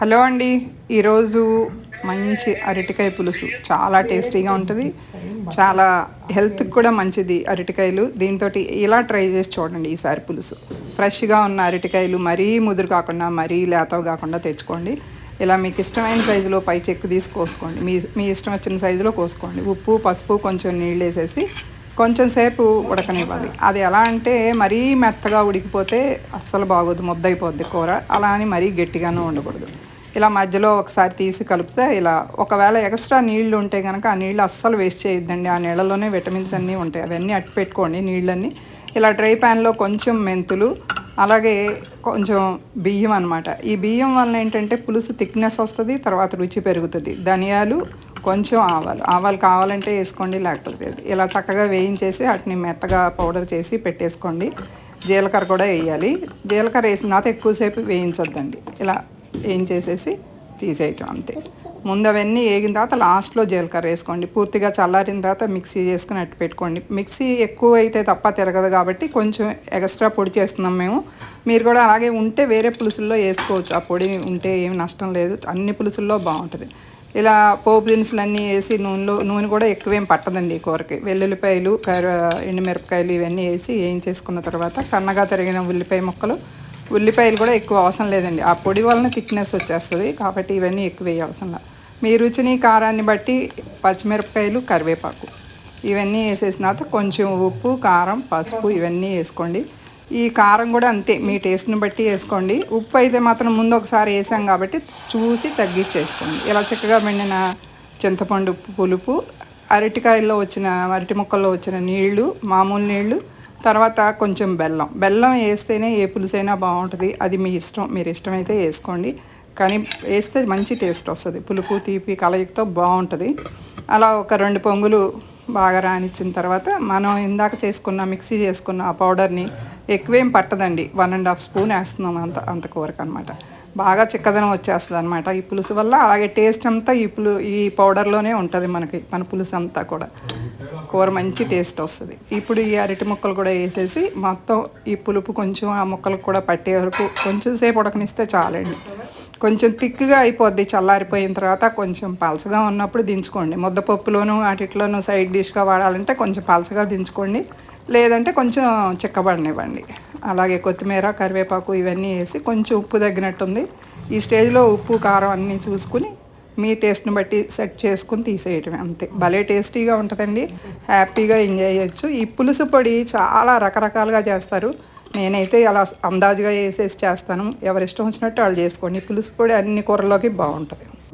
Hello అండి. ఈరోజు మంచి అరటికాయ పులుసు. చాలా టేస్టీగా ఉంటుంది. చాలా హెల్త్కి కూడా మంచిది అరటికాయలు. దీంతో ఇలా ట్రై చేసి చూడండి ఈసారి పులుసు. ఫ్రెష్గా ఉన్న అరటికాయలు మరీ ముదురు కాకుండా మరీ లేతవ కాకుండా తెచ్చుకోండి. ఇలా మీకు ఇష్టమైన సైజులో పై చెక్కు తీసి కోసుకోండి. మీ మీ ఇష్టం వచ్చిన సైజులో కోసుకోండి. ఉప్పు పసుపు కొంచెం నీళ్ళు వేసేసి కొంచెం సేపు ఉడకనివ్వాలి. అది ఎలా అంటే మరీ మెత్తగా ఉడికిపోతే అస్సలు బాగోదు ముద్దయిపోద్ది కూర. అలా అని మరీ గట్టిగానూ ఉండకూడదు. ఇలా మధ్యలో ఒకసారి తీసి కలిపితే ఇలా ఒకవేళ ఎక్స్ట్రా నీళ్ళు ఉంటే కనుక ఆ నీళ్ళు అస్సలు వేస్ట్ చేయొద్దండి. ఆ నీళ్ళలోనే విటమిన్స్ అన్నీ ఉంటాయి. అవన్నీ అట్టు పెట్టుకోండి నీళ్ళన్నీ. ఇలా డ్రై ప్యాన్లో కొంచెం మెంతులు అలాగే కొంచెం బియ్యం అనమాట ఈ బియ్యం వల్ల ఏంటంటే పులుసు థిక్నెస్ వస్తుంది తర్వాత రుచి పెరుగుతుంది. ధనియాలు కొంచెం ఆవాలు. ఆవాలు కావాలంటే వేసుకోండి లేకపోతే లేదు. ఇలా చక్కగా వేయించేసి వాటిని మెత్తగా పౌడర్ చేసి పెట్టేసుకోండి. జీలకర్ర కూడా వేయాలి. జీలకర్ర వేసిన తర్వాత ఎక్కువసేపు వేయించొద్దండి. ఇలా వేయించేసేసి తీసేయటం అంతే. ముందు అవన్నీ వేగిన తర్వాత లాస్ట్లో జీలకర్ర వేసుకోండి. పూర్తిగా చల్లారిన తర్వాత మిక్సీ చేసుకుని అట్టు పెట్టుకోండి. మిక్సీ ఎక్కువ అయితే తప్ప తిరగదు కాబట్టి కొంచెం ఎక్స్ట్రా పొడి చేస్తున్నాం మేము. మీరు కూడా అలాగే ఉంటే వేరే పులుసుల్లో వేసుకోవచ్చు. ఆ పొడి ఉంటే ఏమి నష్టం లేదు. అన్ని పులుసుల్లో బాగుంటుంది. ఇలా పోపు దినుసులన్నీ వేసి నూనెలో నూనె కూడా ఎక్కువేం పట్టదండి ఈ కూరకి. వెల్లుల్లిపాయలు కర ఎండుమిరపకాయలు ఇవన్నీ వేసి వేయించేసుకున్న తర్వాత సన్నగా తరిగిన ఉల్లిపాయ ముక్కలు ఉల్లిపాయలు కూడా ఎక్కువ అవసరం లేదండి. ఆ పొడి వలన థిక్నెస్ వచ్చేస్తుంది. కాబట్టి ఇవన్నీ ఎక్కువ వేయ అవసరం లేదు. మీ రుచిని కారాన్ని బట్టి పచ్చిమిరపకాయలు కరివేపాకు ఇవన్నీ వేసేసిన తర్వాత కొంచెం ఉప్పు కారం పసుపు ఇవన్నీ వేసుకోండి. ఈ కారం కూడా అంతే. మీ టేస్ట్ని బట్టి వేసుకోండి. ఉప్పు అయితే మాత్రం ముందు ఒకసారి వేసాం కాబట్టి చూసి తగ్గించేసుకోండి. ఇలా చక్కగా మెండిన చింతపండు పులుపు అరటికాయల్లో వచ్చిన అరటి మొక్కల్లో వచ్చిన నీళ్ళు మామూలు నీళ్ళు తర్వాత కొంచెం బెల్లం. బెల్లం వేస్తేనే ఏ పులుసైనా బాగుంటుంది. అది మీ ఇష్టం మీరు ఇష్టమైతే వేసుకోండి. కానీ వేస్తే మంచి టేస్ట్ వస్తుంది. పులుపు తీపి కలయికతో బాగుంటుంది. అలా ఒక రెండు పొంగులు బాగా రానిచ్చిన తర్వాత మనం ఇందాక చేసుకున్న మిక్సీ చేసుకున్న ఆ పౌడర్ని ఎక్కువేం పట్టదండి. వన్ అండ్ హాఫ్ స్పూన్ వేస్తున్నాం అంత అంత కూరకు అనమాట బాగా చిక్కదనం వచ్చేస్తుంది అనమాట ఈ పులుసు వల్ల అలాగే టేస్ట్ అంతా ఈ పులు ఈ పౌడర్లోనే ఉంటుంది మనకి మన పులుసు అంతా కూడా. కూర మంచి టేస్ట్ వస్తుంది. ఇప్పుడు ఈ అరటి ముక్కలు కూడా వేసేసి మొత్తం ఈ పులుపు కొంచెం ఆ ముక్కలకు కూడా పట్టే వరకు కొంచెం సేపు ఉడకనిస్తే చాలండి. కొంచెం థిక్గా అయిపోద్ది చల్లారిపోయిన తర్వాత కొంచెం పలసగా ఉన్నప్పుడు దించుకోండి. ముద్దపప్పులోను అటిట్లోనూ సైడ్ డిష్గా వాడాలంటే కొంచెం పలసగా దించుకోండి. లేదంటే కొంచెం చిక్కబడినివ్వండి. అలాగే కొత్తిమీర కరివేపాకు ఇవన్నీ వేసి కొంచెం ఉప్పు తగ్గినట్టుంది. ఈ స్టేజ్లో ఉప్పు కారం అన్నీ చూసుకుని మీ టేస్ట్ని బట్టి సెట్ చేసుకుని తీసేయటమే అంతే. భలే టేస్టీగా ఉంటుందండి. హ్యాపీగా ఎంజాయ్ చేయొచ్చు. ఈ పులుసు పొడి చాలా రకరకాలుగా చేస్తారు. నేనైతే అలా అందాజుగా వేసేసి చేస్తాను. ఎవరిష్టం వచ్చినట్టు వాళ్ళు చేసుకోండి. పులుసు పొడి అన్ని కూరల్లోకి బాగుంటుంది.